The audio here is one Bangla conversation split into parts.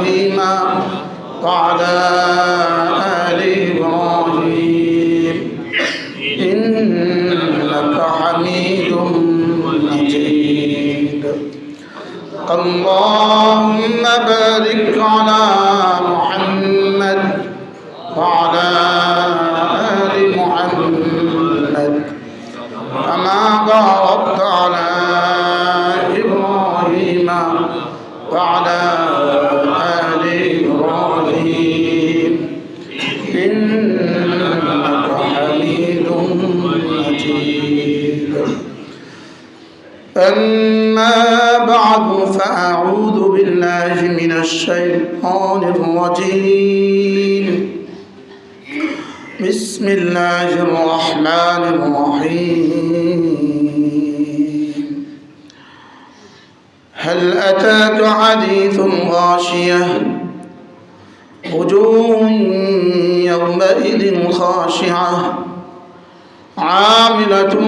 عظيما وعلى أتاك حديث غاشية. وجوه يومئذ خاشعة. عاملة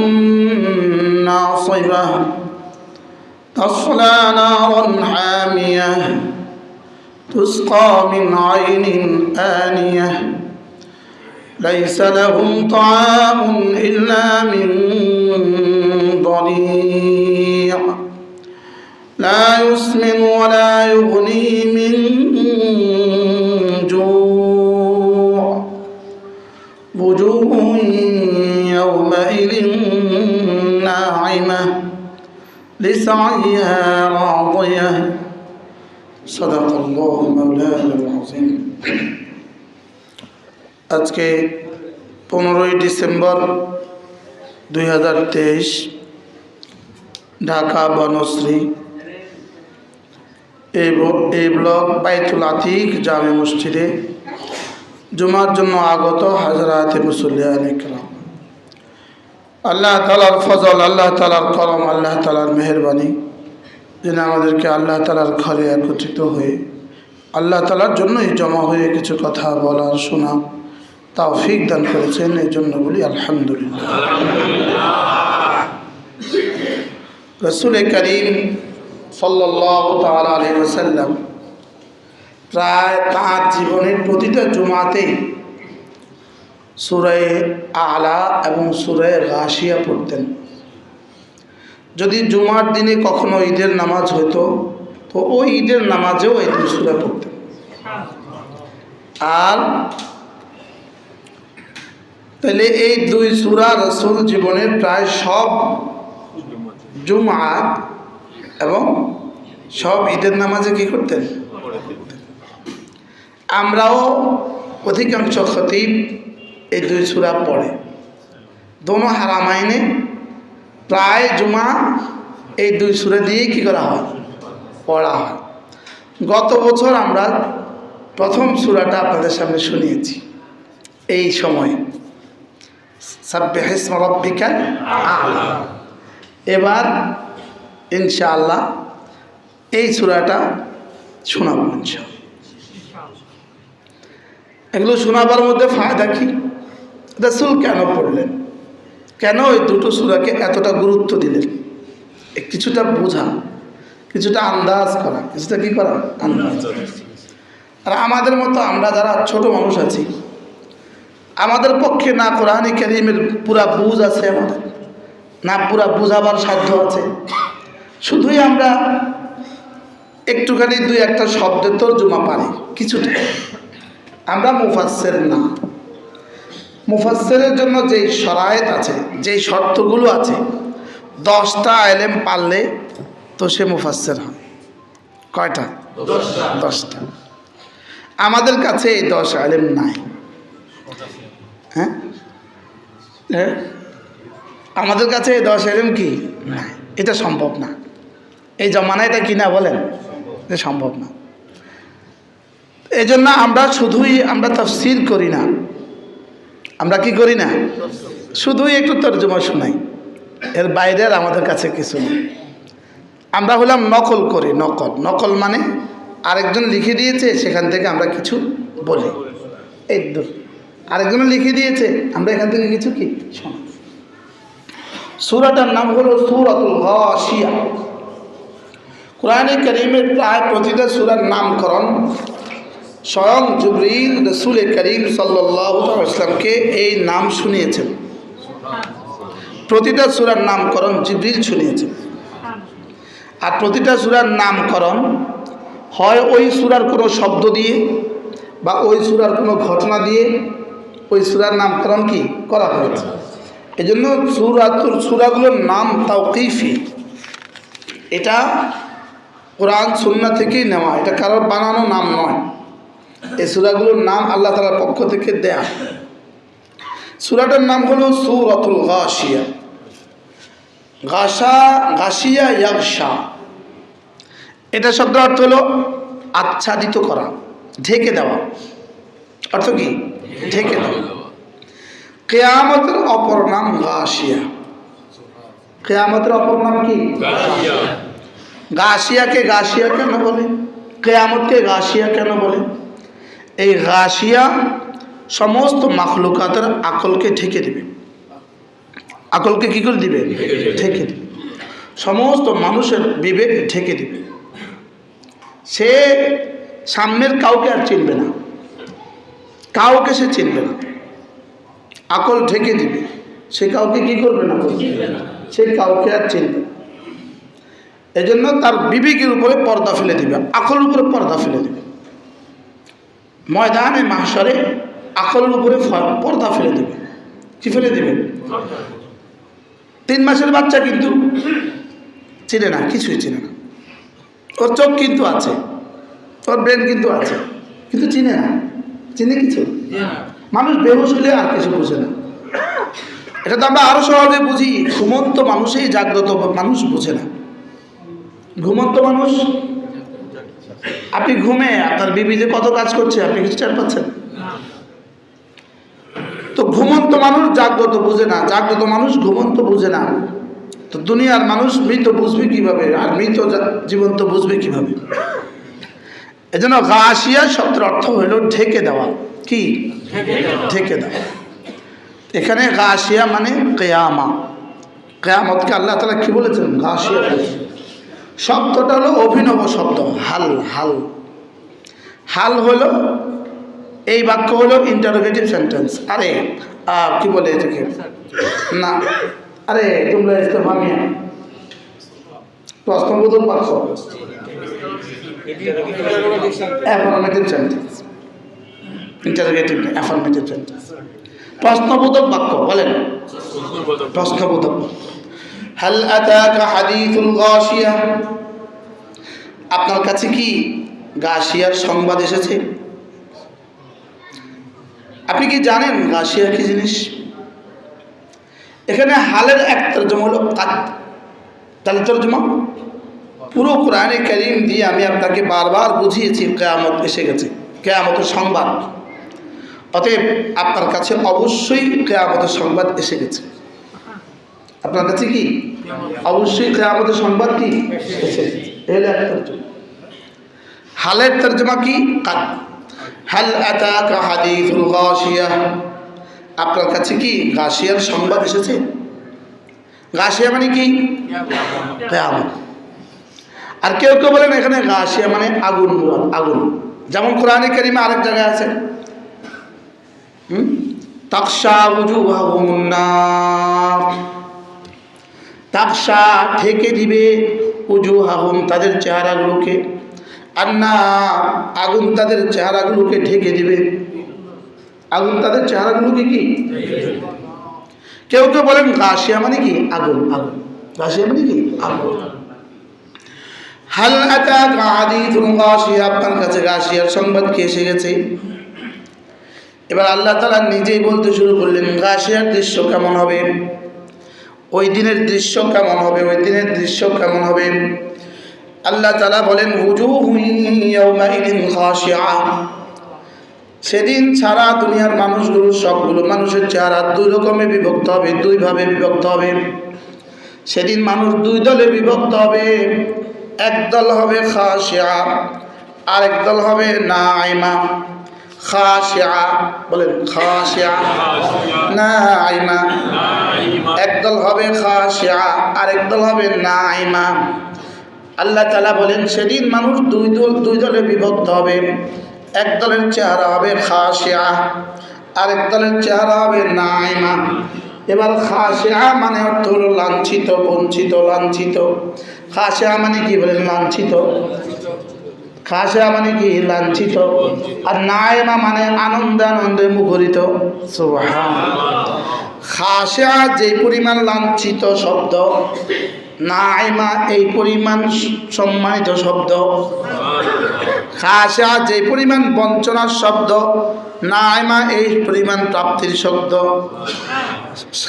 ناصبة. تصلى نارا حامية. تسقى من عين آنية. ليس لهم طعام إلا من ضريع لا يسمن ولا يغني من جوع وجوه يومئذ ناعمة لسعيها راضية صدق الله مولانا العظيم আজকে পনেরোই ডিসেম্বর দুই হাজার তেইশ ঢাকা বনশ্রী এই ব্লক বাইতুল আতিক জামে মসজিদে জুমার জন্য আগত হাজরাতে মুসল্লিয়ান ইকরাম। আল্লাহ তালার ফজল, আল্লাহ তালার কলম আল্লাহ তালার মেহরবানি, যেন আমাদেরকে আল্লাহ তালার ঘরে একত্রিত হয়ে আল্লাহ তালার জন্যই জমা হয়ে কিছু কথা বলার শোনা তাও ফিক দান করেছেন, এই জন্য বলি আলহামদুলিল্লাহ। রসুল করিম সাল্লাহ আলী প্রায় তাঁর জীবনের প্রতিটা জুমাতেই সুরে আলা এবং সুরে গাশিয়া পড়তেন। যদি জুমার দিনে কখনো ঈদের নামাজ হতো তো ওই ঈদের নামাজেও এই দুই সুরা পড়তেন। আর তাহলে এই দুই সুরা রসুল জীবনের প্রায় সব জুমা এবং সব ঈদের নামাজে কি করতেন? আমরাও অধিকাংশ খতিব এই দুই সুরা পড়ে। দোনো হারামাইনে প্রায় জুমা এই দুই সুরে দিয়েই কী করা হয়? পড়া হয়। গত বছর আমরা প্রথম সুরাটা আপনাদের সামনে শুনিয়েছি। এই সময়ে। সাব্বিহিসমা রাব্বিকাল আ'লা। এবার ইনশাআল্লাহ এই সুরাটা শোনাবো ইনশাআল্লাহ। এগুলো শোনাবার মধ্যে ফায়দা কি? রসুল কেন পড়লেন? কেন ওই দুটো সুরাকে এতটা গুরুত্ব দিলেন? কিছুটা বোঝা, কিছুটা আন্দাজ করা, কিছুটা কি করা? আন্দাজ। আর আমাদের মতো আমরা যারা ছোট মানুষ আছি, আমাদের পক্ষে না কোরআন করিমের পুরা বুঝ আছে আমাদের, না পুরা বুঝাবার সাধ্য আছে। শুধুই আমরা একটুখানি দুই একটা শব্দের তর্জমা পারি কিছুটা। আমরা মুফাসের না। মুফাসের জন্য যেই সরায়ত আছে যেই শর্তগুলো আছে দশটা এলেম পারলে তো সে মুফাসের হয়। কয়টা? দশটা। আমাদের কাছে এই দশ আলেম নাই। হ্যাঁ? হ্যাঁ? আমাদের কাছে এই দশ এলেম কি? নাই। এটা সম্ভব না। এই জমানায় এটা কি না বলেন? এটা সম্ভব না। এই জন্য আমরা শুধুই আমরা তফসির করি না। আমরা কি করি না? শুধুই একটু তর্জমা শোনাই। এর বাইরের আমাদের কাছে কিছু নেই। আমরা হলাম নকল করি, নকল। নকল মানে আরেকজন লিখে দিয়েছে, সেখান থেকে আমরা কিছু বলি। এই দূর আরেকজন লিখে দিয়েছে, আমরা এখান থেকে কিছু কি? শোনা সুরাটার নাম হলো সুরাতুল গাশিয়া। কোরআনে করিমের প্রায় প্রতিটা সুরার নামকরণ স্বয়ং জুবরিল রসুল করিম সাল্লাহ ইসলামকে এই নাম শুনিয়েছেন। প্রতিটা সুরার নামকরণ জিবরিল শুনিয়েছেন। আর প্রতিটা সুরার নামকরণ হয় ওই সুরার কোনো শব্দ দিয়ে বা ওই সুরার কোনো ঘটনা দিয়ে ওই সুরার নামকরণ কি করা হয়েছে। এই জন্য সুরাতুর সুরাগুলোর নাম তাও কৈফি এটা কোরআন, সুন্না থেকেই নেওয়া। এটা কারোর বানানো নাম নয়। এই সুরাগুলোর নাম আল্লাহ তালার পক্ষ থেকে দেয়া। সুরাটার নাম হলো সুরতুল গাশিয়া। গাসা গাশিয়া ইয়াকশা এটা শব্দ অর্থ হলো আচ্ছাদিত করা, ঢেকে দেওয়া। অর্থ কি? ঢেকে দেওয়া। কেয়ামতের অপর নাম গাশিয়া। কেয়ামতের অপর নাম কি? গাশিয়াকে গাশিয়া কেন বলে? কেয়ামতকে গাশিয়া কেন বলে? এই গাশিয়া সমস্ত মাখলুকাতের আকলকে ঠেকে দেবে। আকলকে কি করে দিবে? ঠেকে দিবে। সমস্ত মানুষের বিবেক ঠেকে দিবে। সে সামনের কাউকে আর চিনবে না। কাউকে সে চিনবে না। আকল ঢেকে দিবে। সে কাউকে কি করবে না। সে কাউকে আর চিনবে না। এই জন্য তার বিবেকের উপরে পর্দা ফেলে দিবে, আকলের উপরে পর্দা ফেলে দিবে। ময়দানে মাহসরে আকলের উপরে পর্দা ফেলে দিবে। কি ফেলে দিবে? তিন মাসের বাচ্চা কিন্তু চিনে না, কিছুই চিনে না। ওর চোখ কিন্তু আছে, ওর ব্রেন কিন্তু আছে, কিন্তু চিনে না। চিনে কিছু? মানুষ বেহুশ হলে আর কিছু বুঝে না। এটা তো আমরা আরও সহজে বুঝি, ঘুমন্ত মানুষই জাগ্রত, মানুষ বুঝে না। ঘুমন্ত মানুষ? আপনি ঘুমে, আপনার বিবি যে কত কাজ করছে, আপনি কিছু চার পাচ্ছেন? তো ঘুমন্ত মানুষ জাগ্রত বুঝে না, জাগ্রত মানুষ ঘুমন্ত বুঝে না। তো দুনিয়ার মানুষ মৃত বুঝবে কীভাবে, আর মৃত জীবন্ত বুঝবে কীভাবে? এজন্য গাছিয়া শব্দের অর্থ হলো ঢেকে দেওয়া। কি? ঢেকে দেওয়া। এখানে গাছিয়া মানে কেয়ামা। কেয়ামতকে আল্লাহ তালা কি বলেছেন? গাছিয়া বলেছেন। শব্দটা হলো অভিনব শব্দ, হাল হাল। হাল হলো, এই বাক্য হলো ইন্টারোগেটিভ সেন্টেন্স আরে কি বলে এটাকে? না, আরে, তোমরা ইস্তেফা মিয়া। প্রশ্নবোধক বাক্য। Affirmative sentence interrogative affirmative sentence প্রশ্নবোধক বাক্য, বলেন। প্রশ্নবোধক। হাল আতাকা হাদিসুল গাশিয়া আপনার কাছে কি গাশিয়ার সংবাদ এসেছে? আপনি কি জানেন গাশিয়া কি জিনিস? এখানে হালের এক তর্জমা হলো কাত। তাহলে তর্জমা? পুরো কোরআনে করিম দিয়ে আমি আপনাকে বারবার বুঝিয়েছি, কেয়ামত এসে গেছে, কেয়ামতের সংবাদ। অতএব আপনার কাছে অবশ্যই কেয়ামতের সংবাদ এসে গেছে। আপনার কাছে কি? অবশ্যই কেয়ামতের সংবাদ কি? হালের তর্জমা কি? হাল আতাকা আপনার কাছে কি গাশিয়ার সংবাদ এসেছে? গাশিয়া মানে কি? আর কেউ কেউ বলেন এখানে গাশিয়া মানে আগুন আগুন। যেমন কোরআনে কারিমে আরেক জায়গায় আছে। হুম? তাকসা উজুহাহুমুন তাকসা ঢেকে দিবে উজুহাহুম তাদের চেহারাগুলোকে। আর না আগুন তাদের চেহারাগুলোকে ঢেকে দিবে। আগুন তাদের চেহারাগুলোকে কি? কেউ কেউ বলেন গাছিয়া মানে কি? আগুন আগুন। গাছিয়া মানে কি? আগুন। হাল আতা হাদিসুল গাশিয়া আপনার কাছে গাশিয়ার সংবাদ কি এসে গেছে? এবার আল্লাহ তালা নিজেই বলতে শুরু করলেন গাশিয়ার দৃশ্য কেমন হবে? ওই দিনের দৃশ্য কেমন হবে? ওই দিনের দৃশ্য কেমন হবে? আল্লাহ তালা বলেন সেদিন সারা দুনিয়ার মানুষগুলো সবগুলো মানুষের চেহারা দুই রকমে বিভক্ত হবে, দুইভাবে বিভক্ত হবে। সেদিন মানুষ দুই দলে বিভক্ত হবে, এক দল হবে খাসিয়া আরেক দল হবে নাইমা বলেন একদল হবে খাসিয়া আরেক দল হবে আল্লাহ তালা বলেন, সেদিন মানুষ দুই দল, দুই দলে বিভক্ত হবে। এক দলের চেহারা হবে খাসিয়া আরেক দলের চেহারা হবে নাইমা এবার খাসিয়া মানে অর্থ হলো লাঞ্ছিত, বঞ্চিত, লাঞ্ছিত। খাসিয়া মানে কি বলেন? লাঞ্ছিত। খাসা মানে কি লাঞ্ছিত আর নায়মা মানে আনন্দে আনন্দে মুখরিত খাসা যে পরিমাণ লাঞ্ছিত শব্দ নাইমা এই পরিমাণ সম্মানিত শব্দ। খাসা যে পরিমাণ বঞ্চনার শব্দ নাইমা এই পরিমাণ প্রাপ্তির শব্দ।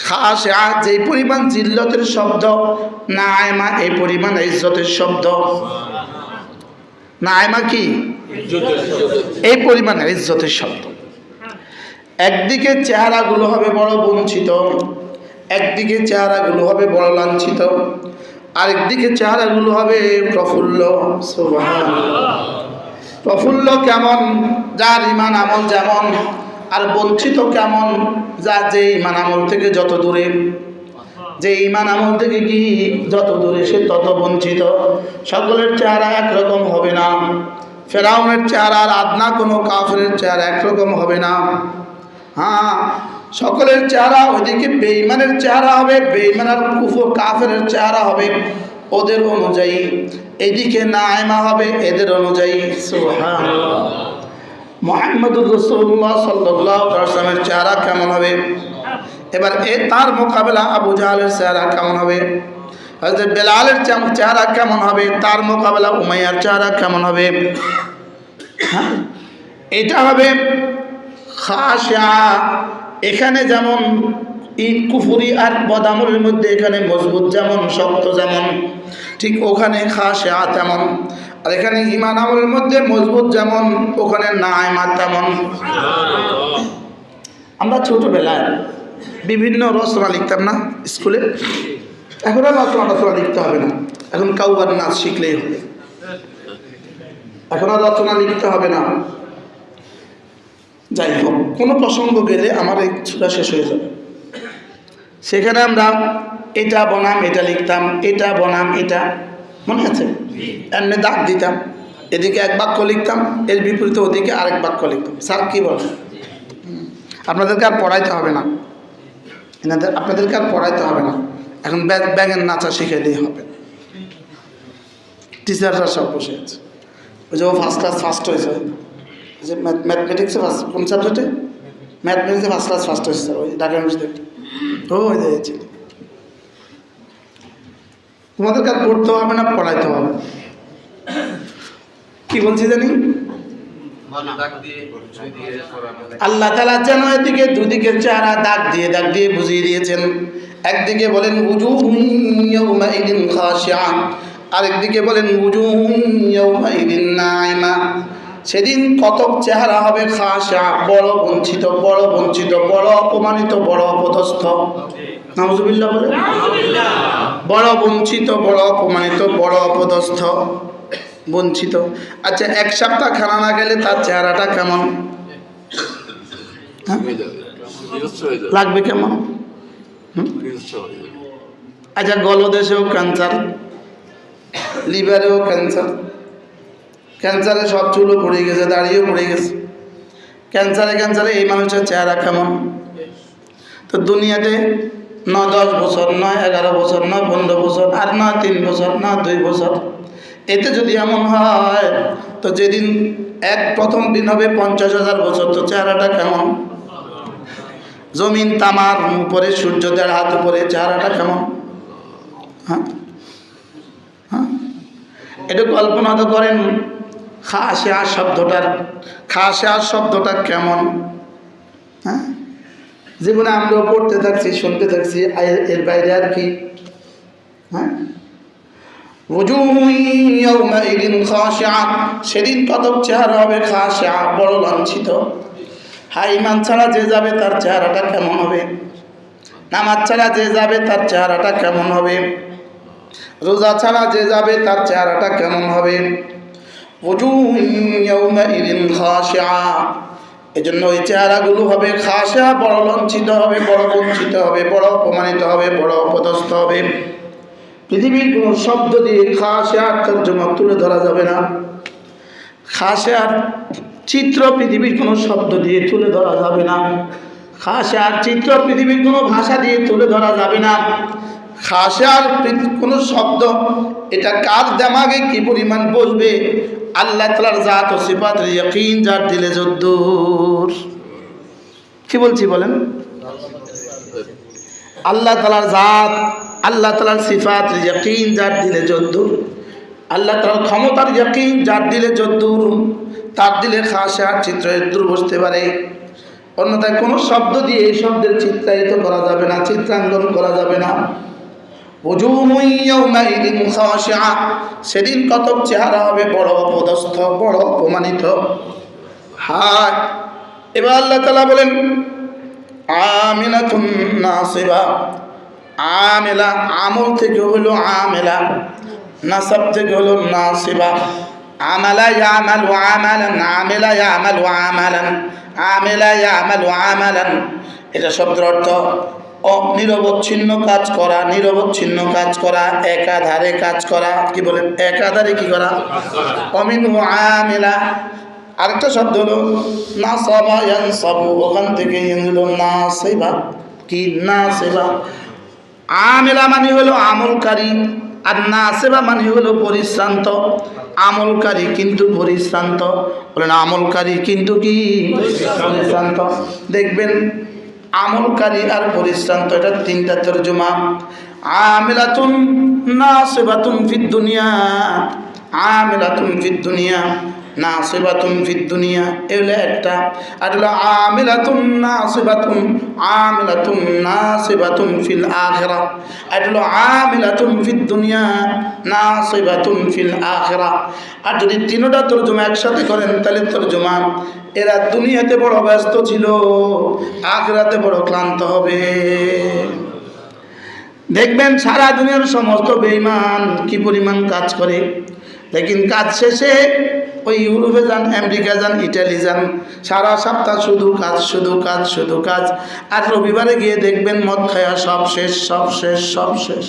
খাসা যে পরিমাণ জিল্লতের শব্দ নাইমা এই পরিমাণ ইজ্জতের শব্দ। নাইমা কি? এই পরিমাণে ইজ্জতের শব্দ। একদিকে চেহারাগুলো হবে বড় বঞ্চিত, একদিকে চেহারাগুলো হবে বড় লাঞ্ছিত, আরেকদিকে চেহারাগুলো হবে প্রফুল্ল প্রফুল্ল কেমন, যার ইমান আমল যেমন, আর বঞ্চিত কেমন যা যে ইমান আমল থেকে যত দূরে। যে ইমান আমল থেকে কি যত দূরে সে তত বঞ্চিত? সকলের চেহারা একরকম হবে না। ফেরাউনের চেহারা আর আদনা কোনো কাফের চেহারা একরকম হবে না। হ্যাঁ সকলের চেহারা ওইদিকে বেইমানের চেহারা হবে বেইমানের কুফর কাফের চেহারা হবে। ওদের অনুযায়ী এদিকে নায়মা হবে, এদের অনুযায়ী। মোহাম্মদুর রসুল্লাহ সাল্লামের চেহারা কেমন হবে? এবার এ তার মোকাবেলা আবু জাহালের চেহারা কেমন হবে? হজরত বেলালের চেহারা কেমন হবে? তার মোকাবেলা উমাইয়ার চেহারা কেমন হবে? হ্যাঁ? এটা হবে খাসা এখানে যেমন ইট কুফুরি আর বদামরের মধ্যে এখানে মজবুত যেমন শক্ত যেমন ঠিক ওখানে খাসা তেমন। আর এখানে ইমান আমলের মধ্যে মজবুত যেমন ওখানে নায়মা তেমন। আমরা ছোটোবেলায় বিভিন্ন রচনা লিখতাম না স্কুলে। এখন আর রচনা রচনা লিখতে হবে না। এখন কাউবার নাচ শিখলেই হবে। এখন আর রচনা লিখতে হবে না। যাই হোক, কোনো প্রসঙ্গ গেলে আমার এই ছুটা শেষ হয়ে যাবে। সেখানে আমরা এটা বনাম, এটা লিখতাম, এটা বনাম, এটা মনে আছে? এমনি দাগ দিতাম। এদিকে এক বাক্য লিখতাম, এর বিপরীতে ওদিকে আরেক বাক্য লিখতাম। স্যার কী বলেন? আপনাদেরকে আর পড়াইতে হবে না। এনাদের, আপনাদেরকে আর পড়াইতে হবে না। এখন ব্যাগ, ব্যাগের নাচা শিখে দিয়ে হবে। টিচাররা সব বসে আছে। ওই যে ও ফার্স্ট ক্লাস ফার্স্ট হয়েছে। যে ম্যাথমেটিক্সে ফার্স্ট কোন সাবজেক্টে ম্যাথমেটিক্সে ফার্স্ট ক্লাস ফার্স্ট হয়েছে ওই ঢাকা ইউনিভার্সিটি ও তোমাদেরকে আর পড়তে হবে না, পড়াইতে হবে। কি বলছি জানি? আল্লাহ তালা যেন এদিকে দুদিকে চেহারা দাগ দিয়ে দাগ দিয়ে বুঝিয়ে দিয়েছেন। একদিকে বলেন উজু আরেকদিকে বলেন উজু নাইমা। সেদিন কতক চেহারা হবে খাসা বড় বঞ্চিত বড় বঞ্চিত বড় অপমানিত বড় অপদস্থ। নাউজুবিল্লাহ বলে বড় বঞ্চিত বড় অপমানিত বড় অপদস্থ। বঞ্চিত। আচ্ছা এক সপ্তাহ খানা না গেলে তার চেহারাটা কেমন? হ্যাঁ? লাগবে কেমন? আচ্ছা গলদেশেও ক্যান্সার লিভারেও ক্যান্সার ক্যান্সারে সব চুলও পড়ে গেছে, দাড়িও পড়ে গেছে। ক্যান্সারে ক্যান্সারে এই মানুষের চেহারা কেমন? তো দুনিয়াতে ন দশ বছর, নয়, এগারো বছর, নয়, পনেরো বছর, আর নয়, তিন বছর না দুই বছর। এতে যদি এমন হয়, তো যেদিন এক প্রথম দিন হবে পঞ্চাশ হাজার বছর, তো চেহারাটা কেমন? জমিন তামার উপরে সূর্য দেড় হাত উপরে, চেহারাটা কেমন? হ্যাঁ? হ্যাঁ? একটু কল্পনা তো করেন খাসে আর শব্দটার খাসে আর শব্দটা কেমন? হ্যাঁ? জীবনে আমরাও পড়তে থাকছি, শুনতে থাকছি এর বাইরে আর কি। সেদিন কত চেহারা হবে খাশা বড় লাঞ্ছিত। হাই মান ছাড়া যে যাবে তার চেহারাটা কেমন হবে? নামাজ ছাড়া যে যাবে তার চেহারাটা কেমন হবে? রোজা ছাড়া যে যাবে তার চেহারাটা কেমন হবে? এজন্য ওই চেহারাগুলো হবে খাসা বড় লঞ্ছিত হবে, বড় বঞ্চিত হবে, বড় অপমানিত হবে, বড় অপদস্থ হবে। পৃথিবীর কোনো শব্দ দিয়ে খাসে আর তর্জমা তুলে ধরা যাবে না। খাসে আর চিত্র পৃথিবীর কোনো শব্দ দিয়ে তুলে ধরা যাবে না। খাসে আর চিত্র পৃথিবীর কোনো ভাষা দিয়ে তুলে ধরা যাবে না। খাসে আর কোনো শব্দ, এটা কার দেমাগে কি পরিমাণ বসবে? আল্লাহ তালার জাত ও ইয়াকিন যার দিলে যদ্দূর। কি বলছি বলেন? আল্লাহ তালার জাত, আল্লাহ তালার সিফাত, ইয়াকিন যার দিলে যদ্দূর। আল্লাহ তালার ক্ষমতার ইয়াকিন যার দিলে যদ্দূর। তার দিলে খাসা চিত্র দূর বসতে পারে। অন্যথায় কোনো শব্দ দিয়ে এই শব্দের চিত্রায়িত করা যাবে না, চিত্রাঙ্কন করা যাবে না। সেদিন কতক চেহারা হবে বড় অপদস্থ, বড় অপমানিত। হায়, এবার আল্লাহ তালা বলেন আমিনাতুন নাসিবা। আমেলা, আমল থেকে হলো আমেলা। নাসাব থেকে হলো নাসিবা। আমালা ইয়ামালু আমালান, আমেলা ইয়ামালু আমালান, আমেলা ইয়ামালু আমালান। এটা শব্দের অর্থ অ নিরবচ্ছিন্ন কাজ করা, নিরবচ্ছিন্ন কাজ করা, একাধারে কাজ করা। কি বলেন? একাধারে কি করা? অমিন আমেলা। আরেকটা শব্দ হলো, না সবা সবু ওখান থেকে হলো, না সেবা কি না সেবা আমেলা মানে হলো আমলকারী, আর না সেবা মানে হলো পরিশ্রান্ত। আমলকারী কিন্তু পরিশ্রান্ত। বলেন, আমলকারী কিন্তু কি? পরিশ্রান্ত। দেখবেন, আমলকারী আর পরিশ্রান্ত, এটা তিনটা তর্জমা। আমেলাতুন না সেবাতুন ফিদ দুনিয়া। আমেলা আমেলাতুন ফিদ দুনিয়া। নাসিবাতুন ফিদ দুনিয়া, এগুলো একটা। আর হলো আমিলাতুন নাসিবাতুন আমিলাতুন নাসিবাতুন ফিল আখিরা। আর হলো আমিলাতুন ফিদ দুনিয়া, নাসিবাতুন ফিল আখিরা। আর যদি তিনটা তর্জমা একসাথে করেন, তাহলে তর্জমা এরা দুনিয়াতে বড় ব্যস্ত ছিল, আখিরাতে বড় ক্লান্ত হবে। দেখবেন সারা দুনিয়ার সমস্ত বেইমান কি পরিমাণ কাজ করে? লেকিন কাজ শেষে ওই ইউরোপে যান আমেরিকা যান ইটালি যান সারা সপ্তাহ শুধু কাজ শুধু কাজ শুধু কাজ। আর রবিবারে গিয়ে দেখবেন মদ খায়া সব শেষ সব শেষ সব শেষ।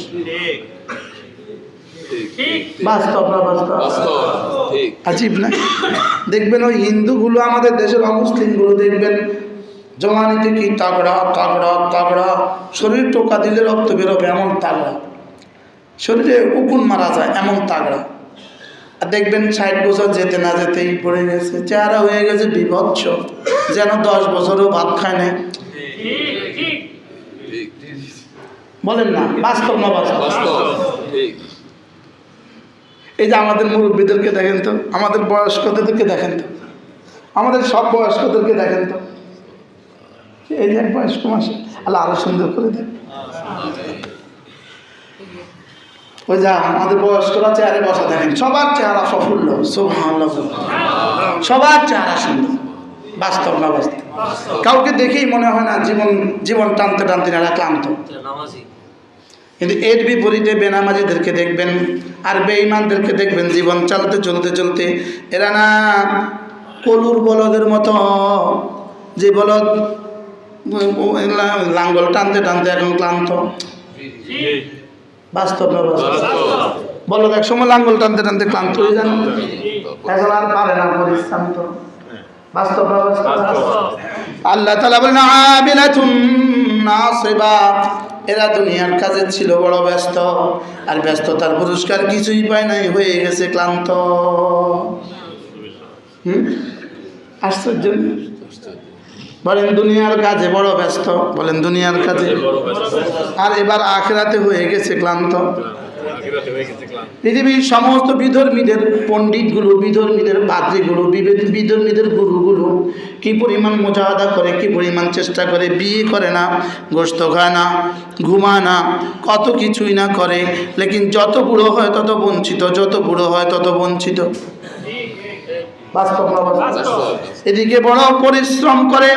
বাস্তব না বাস্তব? আজীব না? দেখবেন ওই হিন্দুগুলো আমাদের দেশের অমুসলিমগুলো দেখবেন জমানিতে কি তাগড়া তাগড়া তাগড়া শরীর টোকা দিলে রক্ত বেরোবে এমন তাগড়া। শরীরে উকুন মারা যায় এমন তাগড়া। আর দেখবেন ষাট বছর যেতে না যেতেই পড়ে গেছে। চেহারা হয়ে গেছে বিভৎস। যেন দশ বছরও ভাত খায় নাই। বলেন না, বাস্তব না বাস্তব? এই যে আমাদের মুরব্বীদেরকে দেখেন তো, আমাদের বয়স্কদেরকে দেখেন তো, আমাদের সব বয়স্কদেরকে দেখেন তো। এই যে এক বয়স্ক মাসে, আল্লাহ আরও সুন্দর করে দেন। ওই যা আমাদের বয়স্করা চেয়ারে বসা দেখেন সবার চেহারা সুবহানাল্লাহ সবার চেহারা সুন্দর বাস্তব না বাস্তব কাউকে দেখেই মনে হয় না জীবন জীবন টানতে টানতে এরা ক্লান্ত কিন্তু এর বিপরীতে বেনামাজিদেরকে দেখবেন আর বেঈমানদেরকে দেখবেন জীবন চলতে চলতে চলতে এরা না কলুর বলদের মতো যে বলদ লাঙ্গল টানতে টানতে এখন ক্লান্ত বাস্তব না বলদ এক সময় লাঙ্গল টানতে টানতে ক্লান্ত হয়ে যান। এখন আর পারে না পরিশ্রান্ত বাস্তব আল্লাহ তালা বলেন আমিলাতুন নাসিবা। এরা দুনিয়ার কাজে ছিল বড় ব্যস্ত আর ব্যস্ততার পুরস্কার কিছুই পায় নাই হয়ে গেছে ক্লান্ত। হুম? আশ্চর্য? বলেন দুনিয়ার কাজে বড় ব্যস্ত, বলেন দুনিয়ার কাজে। আর এবার আখেরাতে হয়ে গেছে ক্লান্ত। পৃথিবীর সমস্ত বিধর্মীদের, পণ্ডিতগুলো, বিধর্মীদের পাদ্রীগুলো বিভেদ- বিধর্মীদের গুরুগুলো কি পরিমাণ মোজাহাদা করে, কি পরিমাণ চেষ্টা করে, বিয়ে করে না গোস্ত খায় না, ঘুমায় না, কত কিছুই না করে, লেকিন যত বুড়ো হয় তত বঞ্চিত, যত বুড়ো হয় তত বঞ্চিত। বাস্তব এদিকে বড় পরিশ্রম করে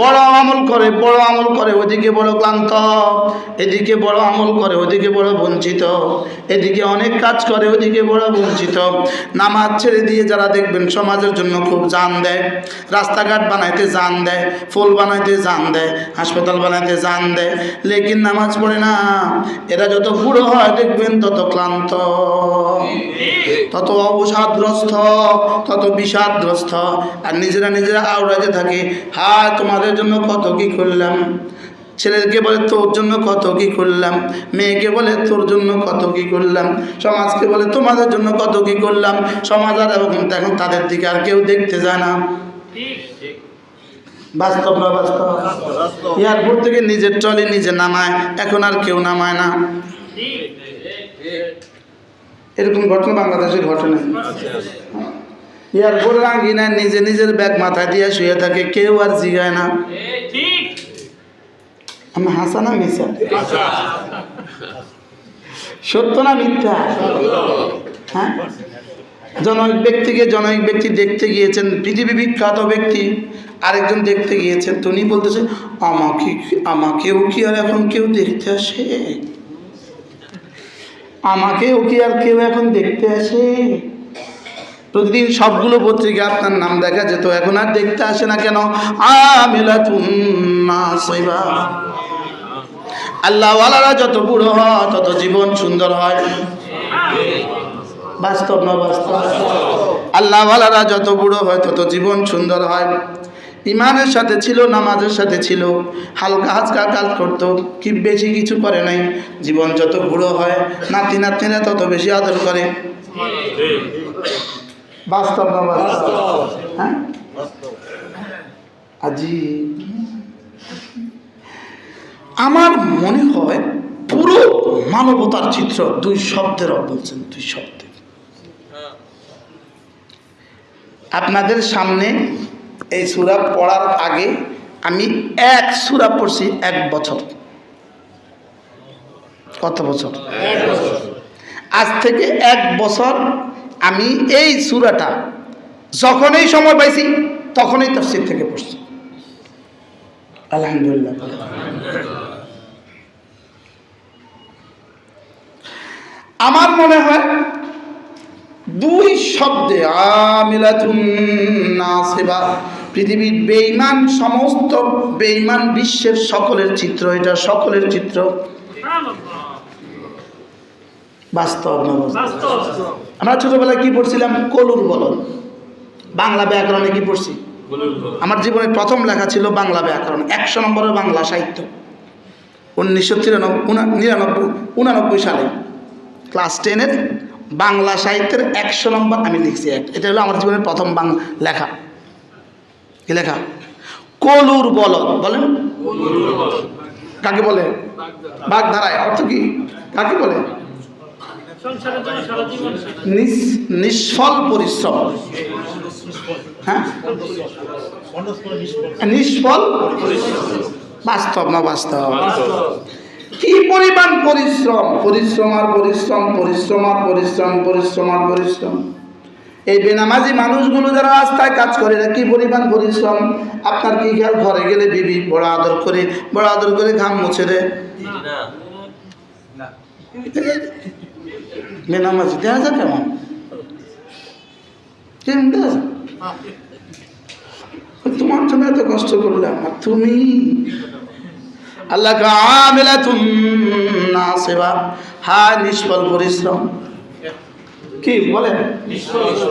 বড় আমল করে বড় আমল করে ওদিকে বড় ক্লান্ত। এদিকে বড় আমল করে ওদিকে বড় বঞ্চিত। এদিকে অনেক কাজ করে ওদিকে বড় বঞ্চিত। নামাজ ছেড়ে দিয়ে যারা দেখবেন সমাজের জন্য খুব জান দেয়। রাস্তাঘাট বানাইতে জান দেয় ফুল বানাইতে জান দেয় হাসপাতাল বানাইতে জান দেয় লেকিন নামাজ পড়ে না। এরা যত বুড়ো হয় দেখবেন তত ক্লান্ত। তত অবসাদগ্রস্ত তত বিষাদগ্রস্ত। আর নিজেরা নিজেরা আওড়াতে থাকে, হায়, তোমাদের জন্য কত কি করলাম? ছেলেকে বলে, তোর জন্য কত কি করলাম? মেয়েকে বলে, তোর জন্য কত কি করলাম? সমাজকে বলে, তোমাদের জন্য কত কি করলাম? সমাজ আর এবং এখন তাদের দিকে আর কেউ দেখতে যায় না। বাস্তব না বাস্তব? এয়ারপোর্ট থেকে নিজের ট্রলি নিজে নামায়, এখন আর কেউ নামায় না। এরকম ঘটনা বাংলাদেশে ঘটে না এয়ারপোর্টের আঙ্গিনায় নিজে নিজের ব্যাগ মাথা দিয়ে শুয়ে থাকে, কেউ আর জিগায় না। আমি হাসা না মিশা সত্য না মিথ্যা? হ্যাঁ? জনৈক ব্যক্তিকে জনৈক ব্যক্তি দেখতে গিয়েছেন, পৃথিবী বিখ্যাত ব্যক্তি, আরেকজন দেখতে গিয়েছেন, তো উনি বলতেছে, আমাকে, আমাকেও কি আর এখন কেউ দেখতে আসে? আমাকেও কি আর কেউ এখন দেখতে আসে? প্রতিদিন সবগুলো পত্রিকা আপনার নাম দেখা যেত, এখন আর দেখতে আসে না কেন? আল্লাহওয়ালারা যত বুড়ো হয়, তত জীবন সুন্দর হয়। বাস্তব না বাস্তব? আল্লাহওয়ালারা যত বুড়ো হয়, তত জীবন সুন্দর হয়। ইমানের সাথে ছিল, নামাজের সাথে ছিল। হালকা হালকা কাজ করতো, কি বেশি কিছু করে নাই। জীবন যত বুড়ো হয় নাতি নাতনিরা তত বেশি আদর করে। বাস্তব না বাস্তব? হ্যাঁ? আজি আমার মনে হয় পুরো মানবতার চিত্র দুই শব্দের রব বলছেন দুই শব্দে। আপনাদের সামনে এই সুরা পড়ার আগে আমি এক সুরা পড়ছি এক বছর। কত বছর। আজ থেকে এক বছর আমি এই সুরাটা যখনই সময় পাইছি, তখনই তফসির থেকে পড়ছি। আলহামদুলিল্লাহ। আমার মনে হয় দুই শব্দে নাসিবা, পৃথিবীর বেঈমান, সমস্ত বেইমান বিশ্বের সকলের চিত্র, এটা সকলের চিত্র। বাস্তব আমরা ছোটবেলায় কি পড়ছিলাম? কলুর বলন বাংলা ব্যাকরণে কি পড়ছি? আমার জীবনের প্রথম লেখা ছিল বাংলা ব্যাকরণ। একশো নম্বরের বাংলা সাহিত্য। উনিশশো তিরানব্বই নিরানব্বই উনানব্বই সালে। ক্লাস টেনের বাংলা সাহিত্যের একশো নম্বর আমি লিখছি এক এটা হলো আমার জীবনের প্রথম বাংলা লেখা। কি লেখা? কলুর বলদ। বলেন। কাকে বলে? বাগধারায়। অর্থ কি? কাকে বলে? নিষ্ফল পরিশ্রম। হ্যাঁ? নিষ্ফল বাস্তব না বাস্তব? কি পরিমাণ পরিশ্রম? পরিশ্রম আর পরিশ্রম পরিশ্রম আর পরিশ্রম পরিশ্রম আর পরিশ্রম। এই বেনামাজি মানুষগুলো যারা রাস্তায় কাজ করে এরা কি পরিমাণ পরিশ্রম? আপনার কি খেয়াল? ঘরে গেলে বিবি বড় আদর করে বড় আদর করে ঘাম মুছে দেয়? বেনামাজি দেখা যায় কেমন তোমার জন্য এত কষ্ট করলাম আর তুমি? আল্লাহ আমিলাতুন নাসিবা। হায় নিষ্ফল পরিশ্রম। কি বলেন?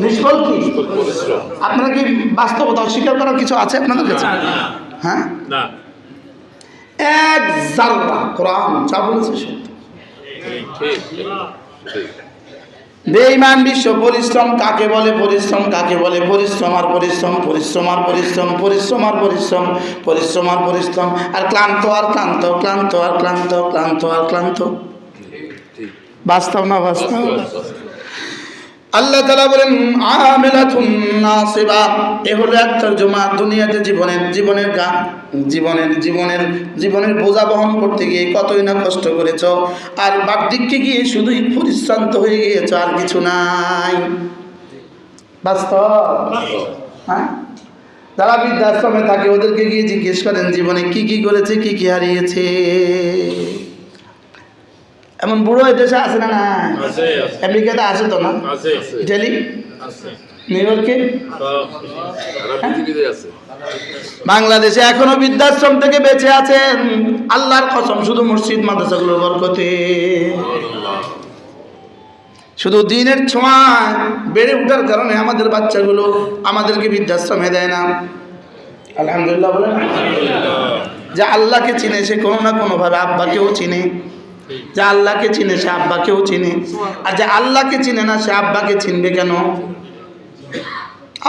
নিষ্ফল কি? আপনারা কি বাস্তবতা অস্বীকার করার কিছু আছে আপনাদের কাছে? হ্যাঁ? এক জাররা কোরআন যা বলেছে সত্য বেঈমান বিশ্ব পরিশ্রম কাকে বলে? পরিশ্রম কাকে বলে? পরিশ্রম আর পরিশ্রম পরিশ্রম আর পরিশ্রম পরিশ্রম আর পরিশ্রম পরিশ্রম আর পরিশ্রম। আর ক্লান্ত আর ক্লান্ত ক্লান্ত আর ক্লান্ত ক্লান্ত আর ক্লান্ত। বাস্তব না বাস্তব? আল্লাহ তালা বলেন নাসিবা। এ হলো এক তর্জমা দুনিয়াতে জীবনের জীবনের গা, জীবনের জীবনের জীবনের বোঝা বহন করতে গিয়ে কতই না কষ্ট করেছ। আর বাগদিককে গিয়ে শুধুই পরিশ্রান্ত হয়ে গিয়েছ, আর কিছু নাই। বাস্তব? হ্যাঁ? যারা বৃদ্ধাশ্রমে থাকে, ওদেরকে গিয়ে জিজ্ঞেস করেন, জীবনে কি কি করেছে, কি কি হারিয়েছে? এমন বুড়ো দেশে আছে না না আছে আছে। আমেরিকাতে আছে তো না? ইটালি? আছে। নিউ ইয়র্কে? বাংলাদেশে এখনও বৃদ্ধাশ্রম থেকে বেঁচে আছেন। আল্লাহর কসম শুধু মসজিদ মাদ্রাসাগুলোর বরকতে। শুধু দিনের ছোঁয়ায় বেড়ে ওঠার কারণে আমাদের বাচ্চাগুলো আমাদেরকে বৃদ্ধাশ্রমে দেয় না। আলহামদুলিল্লাহ বলেন। যে আল্লাহকে চিনে সে কোনো না কোনোভাবে আব্বাকেও চিনে। যে আল্লাহকে চিনে, সে আব্বাকেও চিনে। আর যে আল্লাহকে চিনে না, সে আব্বাকে চিনবে কেন?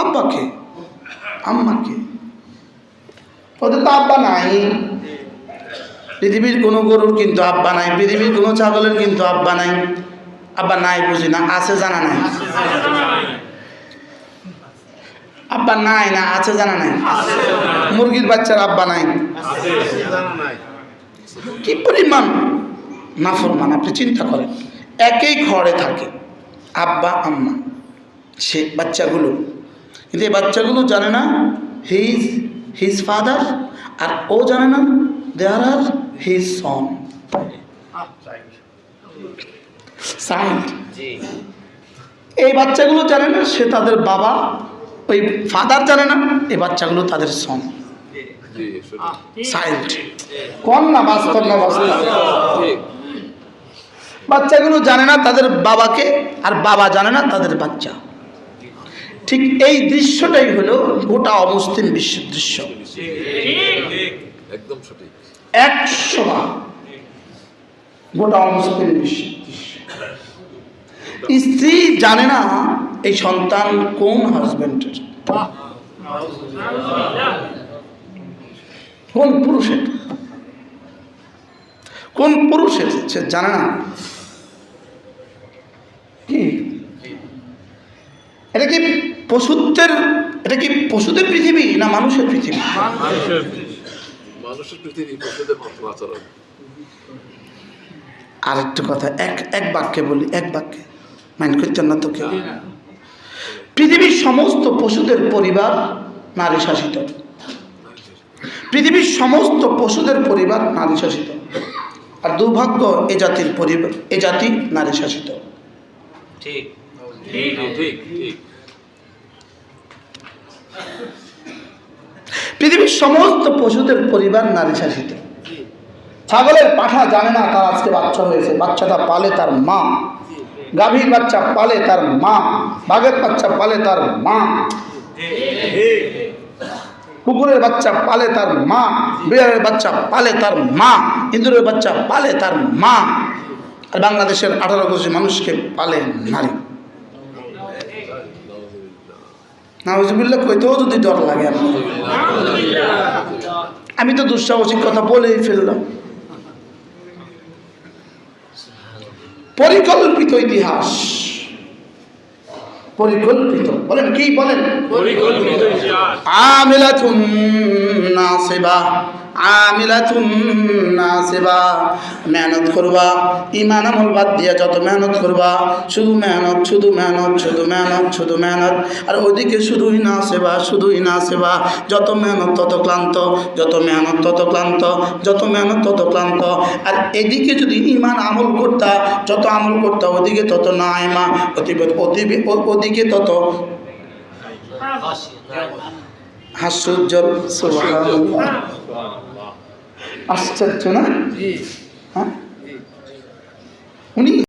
আব্বাকে, আম্মাকে। ওদের তো আব্বা নাই। পৃথিবীর কোনো গরুর কিন্তু আব্বা নাই, পৃথিবীর কোনো ছাগলের কিন্তু আব্বা নাই। আব্বা নাই বুঝি না, আছে জানা নাই? আব্বা নাই না, আছে জানা নাই? মুরগির বাচ্চার আব্বা নাই? কি পরিমাণ? নাফরমান আপনি চিন্তা করেন। একই ঘরে থাকে আব্বা আম্মা সে বাচ্চাগুলো। কিন্তু এই বাচ্চাগুলো জানে না হিজ হিজ ফাদার আর ও জানে না দেয়ার আর হিজ সন সাইন্ড এই বাচ্চাগুলো জানে না সে তাদের বাবা ওই ফাদার জানে না এই বাচ্চাগুলো তাদের সন সাইন্ড কোন না বাস্তব না বাস্তব বাচ্চাগুলো জানে না তাদের বাবাকে আর বাবা জানে না তাদের বাচ্চা। ঠিক এই দৃশ্যটাই হলো গোটা অমুসলিম বিশ্বের দৃশ্য। একদম সঠিক। একশো গোটা অমুসলিম বিশ্বের দৃশ্য। স্ত্রী জানে না এই সন্তান কোন হাজবেন্ডের কোন পুরুষের। কোন পুরুষের সে জানে না। কি? এটা কি পশুত্বের এটা কি পশুদের পৃথিবী না মানুষের পৃথিবী? মানুষের পৃথিবী পশুদের মতো আচরণ। আর একটু কথা এক এক বাক্যে বলি এক বাক্যে। মাইন্ড করছেন না তো কেউ? পৃথিবীর সমস্ত পশুদের পরিবার নারী শাসিত। পৃথিবীর সমস্ত পশুদের পরিবার নারী শাসিত। আর দুর্ভাগ্য এ জাতির পরিবার এ জাতি নারী শাসিত। ঠিক। ঠিক পৃথিবীর সমস্ত পশুদের পরিবার নারী শাসিত। ছাগলের পাঠা জানে না তার আজকে বাচ্চা হয়েছে। বাচ্চাটা পালে তার মা। গাভীর বাচ্চা পালে তার মা। বাঘের বাচ্চা পালে তার মা। কুকুরের বাচ্চা পালে তার মা। বিড়ালের বাচ্চা পালে তার মা। ইঁদুরের বাচ্চা পালে তার মা। আর বাংলাদেশের আঠারো কোটি মানুষকে পালে নারী। কইতেও যদি ডর লাগে আমি তো দুঃসাহসিক কথা বলেই ফেললাম। পরিকল্পিত ইতিহাস। পরিকল্পিত। বলেন কি বলেন? পরিকল্পিত ইতিহাস। আমিলাতুন নাসিবা। মেহনত করবা ইমান আমল বাদ দিয়া যত মেহনত করবা, শুধু মেহনত শুধু মেহনত শুধু মেহনত শুধু মেহনত। আর ওদিকে শুধুই না সেবা শুধুই না সেবা যত মেহনত, তত ক্লান্ত, যত মেহনত, তত ক্লান্ত, যত মেহনত, তত ক্লান্ত। আর এদিকে যদি ইমান আমল করতা, যত আমল করতা, ওদিকে তত না ইমা ওদিকে তত হাস্যোজ্জ্বল আশ্চর্য না? হ্যাঁ? উনি